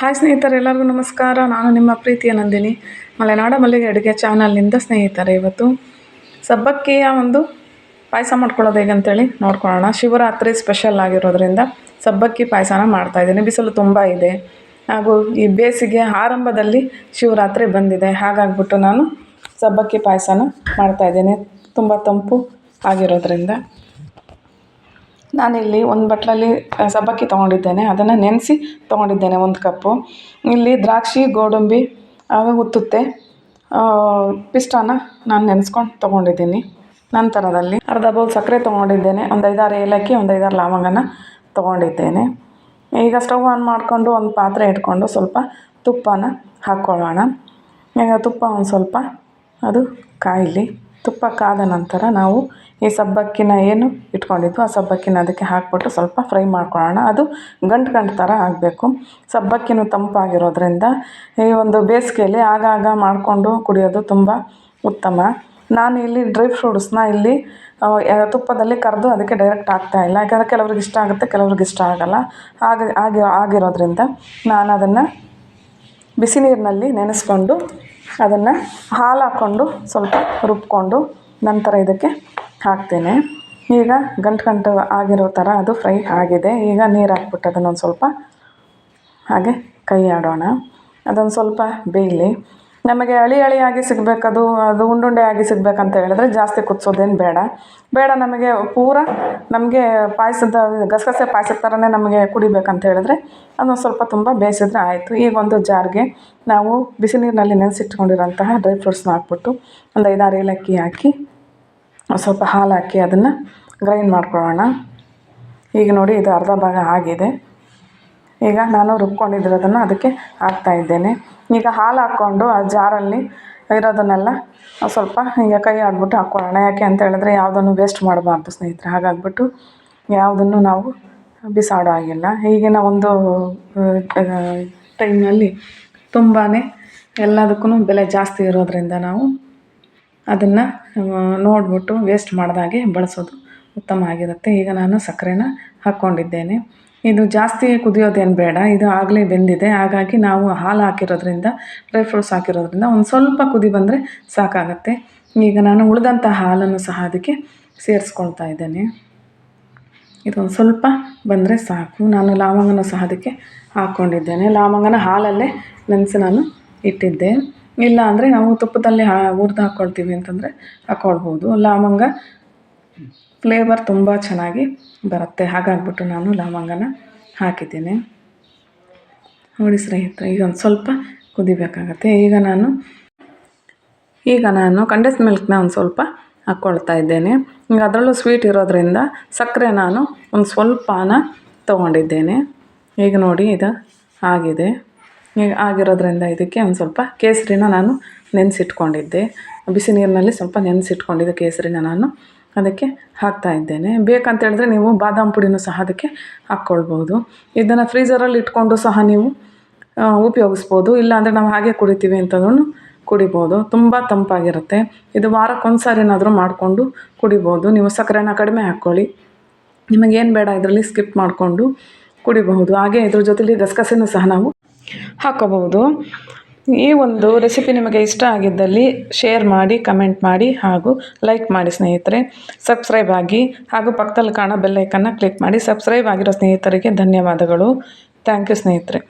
Hi ಸ್ನೇಹಿತರೆ, ಎಲ್ಲರಿಗೂ ನಮಸ್ಕಾರ. ನಾನು ನಿಮ್ಮ ಪ್ರೀತಿಯ ನಂದಿನಿ. ಮಲೆನಾಡ ಮಲ್ಲಿಗೆ ಅಡುಗೆ ಚಾನಲ್ನಿಂದ ಸ್ನೇಹಿತರೆ, ಇವತ್ತು ಸಬ್ಬಕ್ಕಿಯ ಒಂದು ಪಾಯಸ ಮಾಡ್ಕೊಳ್ಳೋದು ಹೇಗೆ ಅಂತೇಳಿ ನೋಡ್ಕೊಳ್ಳೋಣ. ಶಿವರಾತ್ರಿ ಸ್ಪೆಷಲ್ ಆಗಿರೋದ್ರಿಂದ ಸಬ್ಬಕ್ಕಿ ಪಾಯಸನ ಮಾಡ್ತಾಯಿದ್ದೀನಿ ಬಿಸಿಲು ತುಂಬ ಇದೆ. ಹಾಗೂ ಈ ಬೇಸಿಗೆ ಆರಂಭದಲ್ಲಿ ಶಿವರಾತ್ರಿ ಬಂದಿದೆ. ಹಾಗಾಗ್ಬಿಟ್ಟು ನಾನು ಸಬ್ಬಕ್ಕಿ ಪಾಯಸನ ಮಾಡ್ತಾಯಿದ್ದೀನಿ ತುಂಬ ತಂಪು ಆಗಿರೋದ್ರಿಂದ. ನಾನಿಲ್ಲಿ ಒಂದು ಬಟ್ಟಲಲ್ಲಿ ಸಬ್ಬಕ್ಕಿ ತೊಗೊಂಡಿದ್ದೇನೆ. ಅದನ್ನು ನೆನೆಸಿ ತೊಗೊಂಡಿದ್ದೇನೆ ಒಂದು ಕಪ್ಪು. ಇಲ್ಲಿ ದ್ರಾಕ್ಷಿ, ಗೋಡಂಬಿ ಆಮೇಲೆ ಉತ್ತುತ್ತೆ ಪಿಸ್ತಾನ ನಾನು ನೆನೆಸ್ಕೊಂಡು ತೊಗೊಂಡಿದ್ದೀನಿ ನಂತರದಲ್ಲಿ. ಅರ್ಧ ಬೌಲ್ ಸಕ್ಕರೆ ತೊಗೊಂಡಿದ್ದೇನೆ, ಒಂದು ಐದಾರು ಏಲಕ್ಕಿ, ಒಂದು ಐದಾರು ಲವಂಗನ ತೊಗೊಂಡಿದ್ದೇನೆ. ಈಗ ಸ್ಟವ್ ಆನ್ ಮಾಡಿಕೊಂಡು ಒಂದು ಪಾತ್ರೆ ಇಟ್ಕೊಂಡು ಸ್ವಲ್ಪ ತುಪ್ಪನ ಹಾಕ್ಕೊಳ್ಳೋಣ ಈಗ ತುಪ್ಪ ಒಂದು ಸ್ವಲ್ಪ, ಅದು ಕಾಯಲಿ. ತುಪ್ಪ ಕಾದ ನಂತರ ನಾವು ಈ ಸಬ್ಬಕ್ಕಿನ ಏನು ಇಟ್ಕೊಂಡಿದ್ದು ಆ ಸಬ್ಬಕ್ಕಿನ ಅದಕ್ಕೆ ಹಾಕ್ಬಿಟ್ಟು ಸ್ವಲ್ಪ ಫ್ರೈ ಮಾಡ್ಕೊಳ್ಳೋಣ. ಅದು ಗಂಟು ಗಂಟು ಥರ ಆಗಬೇಕು. ಸಬ್ಬಕ್ಕಿನೂ ತಂಪಾಗಿರೋದ್ರಿಂದ ಈ ಒಂದು ಬೇಸಿಗೆಯಲ್ಲಿ ಆಗಾಗ ಮಾಡಿಕೊಂಡು ಕುಡಿಯೋದು ತುಂಬ ಉತ್ತಮ. ನಾನು ಇಲ್ಲಿ ಡ್ರೈ ಫ್ರೂಟ್ಸ್ನ ಇಲ್ಲಿ ತುಪ್ಪದಲ್ಲಿ ಕರೆದು ಅದಕ್ಕೆ ಡೈರೆಕ್ಟ್ ಹಾಕ್ತಾಯಿಲ್ಲ ಯಾಕಂದರೆ ಕೆಲವ್ರಿಗೆ ಇಷ್ಟ ಆಗುತ್ತೆ, ಕೆಲವ್ರಿಗೆ ಇಷ್ಟ ಆಗೋಲ್ಲ. ಆಗ, ಆಗಿ, ಆಗಿರೋದ್ರಿಂದ ನಾನು ಅದನ್ನು ಬಿಸಿ ನೀರಿನಲ್ಲಿ ನೆನೆಸ್ಕೊಂಡು ಅದನ್ನು ಹಾಲು ಹಾಕ್ಕೊಂಡು ಸ್ವಲ್ಪ ರುಬ್ಕೊಂಡು ನಂತರ ಇದಕ್ಕೆ ಹಾಕ್ತೇನೆ. ಈಗ ಗಂಟು ಗಂಟು ಆಗಿರೋ ಥರ ಅದು ಫ್ರೈ ಆಗಿದೆ. ಈಗ ನೀರು ಹಾಕ್ಬಿಟ್ಟು ಅದನ್ನೊಂದು ಸ್ವಲ್ಪ ಹಾಗೆ ಕೈ ಆಡೋಣ ಅದೊಂದು ಸ್ವಲ್ಪ ಬೇಯಲಿ. ನಮಗೆ ಅಳಿ ಅಳಿಯಾಗಿ ಸಿಗಬೇಕದು, ಅದು ಉಂಡುಂಡೆ ಆಗಿ ಸಿಗಬೇಕಂತ ಹೇಳಿದ್ರೆ ಜಾಸ್ತಿ ಕುದಿಸೋದೇನು ಬೇಡ. ಬೇಡ ನಮಗೆ ಪೂರ ನಮಗೆ ಪಾಯಸದ, ಗಸಗಸೆ ಪಾಯಸದ ಥರನೇ ನಮಗೆ ಕುಡಿಬೇಕಂತ ಹೇಳಿದ್ರೆ ಅದೊಂದು ಸ್ವಲ್ಪ ತುಂಬ ಬೇಯಿಸಿದ್ರೆ ಆಯಿತು. ಈಗ ಒಂದು ಜಾರ್ಗೆ ನಾವು ಬಿಸಿ ನೀರಿನಲ್ಲಿ ನೆನೆಸಿಟ್ಕೊಂಡಿರೋಂತಹ ಡ್ರೈ ಫ್ರೂಟ್ಸ್ನ ಹಾಕ್ಬಿಟ್ಟು ಒಂದು ಐದಾರು ಏಲಕ್ಕಿ ಹಾಕಿ ಸ್ವಲ್ಪ ಹಾಲು ಹಾಕಿ ಅದನ್ನು ಗ್ರೈಂಡ್ ಮಾಡ್ಕೊಳ್ಳೋಣ. ಈಗ ನೋಡಿ ಇದು ಅರ್ಧ ಭಾಗ ಆಗಿದೆ. ಈಗ ನಾನು ರುಬ್ಕೊಂಡಿದ್ದಿರೋದನ್ನು ಅದಕ್ಕೆ ಹಾಕ್ತಾಯಿದ್ದೇನೆ ಈಗ ಹಾಲು ಹಾಕ್ಕೊಂಡು ಆ ಜಾರಲ್ಲಿ ಇರೋದನ್ನೆಲ್ಲ ಸ್ವಲ್ಪ ಹೀಗೆ ಕೈ ಆಡಿಬಿಟ್ಟು ಹಾಕ್ಕೊಳ್ಳೋಣ. ಯಾಕೆ ಅಂತ ಹೇಳಿದ್ರೆ ಯಾವುದನ್ನು ವೇಸ್ಟ್ ಮಾಡಬಾರ್ದು ಸ್ನೇಹಿತರೆ. ಹಾಗಾಗ್ಬಿಟ್ಟು ಯಾವುದನ್ನು ನಾವು ಬಿಸಾಡೋ ಹಾಗಿಲ್ಲ. ಈಗಿನ ಒಂದು ಟೈಮ್ನಲ್ಲಿ ತುಂಬಾ ಎಲ್ಲದಕ್ಕೂ ಬೆಲೆ ಜಾಸ್ತಿ ಇರೋದರಿಂದ ನಾವು ಅದನ್ನು ನೋಡಿಬಿಟ್ಟು ವೇಸ್ಟ್ ಮಾಡ್ದಾಗೆ ಬಳಸೋದು ಉತ್ತಮ ಆಗಿರುತ್ತೆ. ಈಗ ನಾನು ಸಕ್ಕರೆನ ಹಾಕ್ಕೊಂಡಿದ್ದೇನೆ. ಇದು ಜಾಸ್ತಿ ಕುದಿಯೋದೇನು ಬೇಡ, ಇದು ಆಗಲೇ ಬೆಂದಿದೆ. ಹಾಗಾಗಿ ನಾವು ಹಾಲು ಹಾಕಿರೋದ್ರಿಂದ ಡ್ರೈ ಫ್ರೂಟ್ಸ್ ಹಾಕಿರೋದ್ರಿಂದ ಒಂದು ಸ್ವಲ್ಪ ಕುದಿ ಬಂದರೆ ಸಾಕಾಗುತ್ತೆ. ಈಗ ನಾನು ಉಳಿದಂಥ ಹಾಲನ್ನು ಸಹ ಅದಕ್ಕೆ ಸೇರಿಸ್ಕೊಳ್ತಾ ಇದ್ದೇನೆ. ಇದೊಂದು ಸ್ವಲ್ಪ ಬಂದರೆ ಸಾಕು. ನಾನು ಲವಂಗನ ಸಹ ಅದಕ್ಕೆ ಹಾಕ್ಕೊಂಡಿದ್ದೇನೆ ಲವಂಗನ ಹಾಲಲ್ಲೇ ನೆನೆಸಿ ನಾನು ಇಟ್ಟಿದ್ದೆ. ಇಲ್ಲ ಅಂದರೆ ನಾವು ತುಪ್ಪದಲ್ಲಿ ಹಾ ಹುರ್ದು ಹಾಕ್ಕೊಳ್ತೀವಿ ಅಂತಂದರೆ ಹಾಕ್ಕೊಳ್ಬೋದು ಲವಂಗ ಫ್ಲೇವರ್ ತುಂಬ ಚೆನ್ನಾಗಿ ಬರುತ್ತೆ. ಹಾಗಾಗ್ಬಿಟ್ಟು ನಾನು ಲವಂಗನ ಹಾಕಿದ್ದೀನಿ. ನೋಡಿ ಸ್ನೇಹಿತರೆ, ಈಗ ಒಂದು ಸ್ವಲ್ಪ ಕುದಿಬೇಕಾಗತ್ತೆ. ಈಗ ನಾನು ಈಗ ನಾನು ಕಂಡೆಸ್ ಮಿಲ್ಕ್ನ ಒಂದು ಸ್ವಲ್ಪ ಹಾಕ್ಕೊಳ್ತಾ ಇದ್ದೇನೆ. ಈಗ ಅದರಲ್ಲೂ ಸ್ವೀಟ್ ಇರೋದರಿಂದ ಸಕ್ಕರೆ ನಾನು ಒಂದು ಸ್ವಲ್ಪನ ತೊಗೊಂಡಿದ್ದೇನೆ. ಈಗ ನೋಡಿ ಇದು ಆಗಿದೆ. ಈಗ ಆಗಿರೋದ್ರಿಂದ ಇದಕ್ಕೆ ಒಂದು ಸ್ವಲ್ಪ ಕೇಸರಿನ ನಾನು ನೆನೆಸಿಟ್ಕೊಂಡಿದ್ದೆ. ಬಿಸಿ ನೀರಿನಲ್ಲಿ ಸ್ವಲ್ಪ ನೆನೆಸಿಟ್ಕೊಂಡಿದ್ದೆ ಕೇಸರಿನ ನಾನು. ಅದಕ್ಕೆ ಹಾಕ್ತಾ ಇದ್ದೇನೆ. ಬೇಕಂತ ಹೇಳಿದ್ರೆ ನೀವು ಬಾದಾಮ್ ಪುಡಿನೂ ಸಹ ಅದಕ್ಕೆ ಹಾಕ್ಕೊಳ್ಬೋದು ಇದನ್ನು ಫ್ರೀಝರಲ್ಲಿ ಇಟ್ಕೊಂಡು ಸಹ ನೀವು ಉಪಯೋಗಿಸ್ಬೋದು. ಇಲ್ಲಾಂದರೆ ನಾವು ಹಾಗೆ ಕುಡಿತೀವಿ ಅಂತಂದ್ರೂ ಕುಡಿಬೋದು. ತುಂಬ ತಂಪಾಗಿರುತ್ತೆ. ಇದು ವಾರಕ್ಕೊಂದು ಸಾರಿನಾದರೂ ಮಾಡಿಕೊಂಡು ಕುಡಿಬೋದು. ನೀವು ಸಕ್ಕರೆನ ಕಡಿಮೆ ಹಾಕ್ಕೊಳ್ಳಿ. ನಿಮಗೇನು ಬೇಡ ಇದರಲ್ಲಿ ಸ್ಕಿಪ್ ಮಾಡಿಕೊಂಡು ಕುಡಿಬಹುದು. ಹಾಗೆ ಇದ್ರ ಜೊತೆಲಿ ಗಸಗಸೆನೂ ಸಹ ನಾವು ಹಾಕೋಬಹುದು ಈ ಒಂದು ರೆಸಿಪಿ ನಿಮಗೆ ಇಷ್ಟ ಆಗಿದ್ದಲ್ಲಿ ಶೇರ್ ಮಾಡಿ ಕಮೆಂಟ್ ಮಾಡಿ ಹಾಗೂ ಲೈಕ್ ಮಾಡಿ ಸ್ನೇಹಿತರೆ. ಸಬ್ಸ್ಕ್ರೈಬ್ ಆಗಿ ಹಾಗೂ ಪಕ್ಕದಲ್ಲಿ ಕಾಣೋ ಬೆಲ್ಲೈಕನ್ನು ಕ್ಲಿಕ್ ಮಾಡಿ. ಸಬ್ಸ್ಕ್ರೈಬ್ ಆಗಿರೋ ಸ್ನೇಹಿತರಿಗೆ ಧನ್ಯವಾದಗಳು. ಥ್ಯಾಂಕ್ ಯು ಸ್ನೇಹಿತರೆ.